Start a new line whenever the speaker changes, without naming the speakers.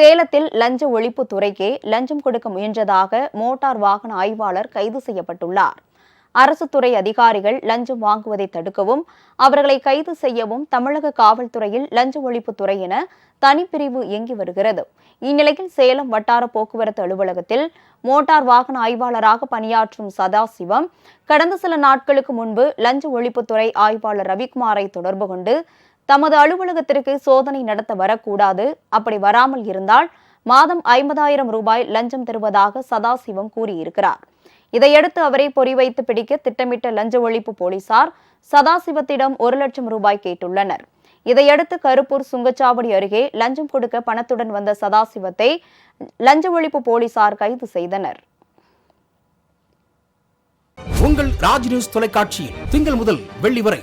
சேலத்தில் லஞ்ச ஒழிப்பு துறைக்கே லஞ்சம் கொடுக்க முயன்றதாக மோட்டார் வாகன ஆய்வாளர் கைது செய்யப்பட்டுள்ளார். அரசு துறை அதிகாரிகள் லஞ்சம் வாங்குவதை தடுக்கவும் அவர்களை கைது செய்யவும் தமிழக காவல்துறையில் லஞ்ச ஒழிப்பு துறை என தனிப்பிரிவு இயங்கி வருகிறது. இந்நிலையில் சேலம் வட்டார போக்குவரத்து அலுவலகத்தில் மோட்டார் வாகன ஆய்வாளராக பணியாற்றும் சதாசிவம் கடந்த சில நாட்களுக்கு முன்பு லஞ்ச ஒழிப்புத்துறை ஆய்வாளர் ரவிக்குமாரை தொடர்பு கொண்டு தமது அலுவலகத்திற்கு சோதனை நடத்த வரக்கூடாது. அப்படி வராமல் இருந்தால் மாதம் ஐம்பதாயிரம் ரூபாய் லஞ்சம் தருவதாக சதாசிவம் கூறியிருக்கிறார். இதையடுத்து அவரை பொறிவைத்து பிடிக்க திட்டமிட்ட லஞ்ச ஒழிப்பு போலீசார் சதாசிவத்திடம் ஒரு லட்சம் ரூபாய் கேட்டுள்ளனர். இதையடுத்து கருப்பூர் சுங்கச்சாவடி அருகே லஞ்சம் கொடுக்க பணத்துடன் வந்த சதாசிவத்தை லஞ்ச ஒழிப்பு போலீசார் கைது செய்தனர்.
உங்கள் ராஜ் நியூஸ் தொலைக்காட்சியில் திங்கள் முதல் வெள்ளி வரை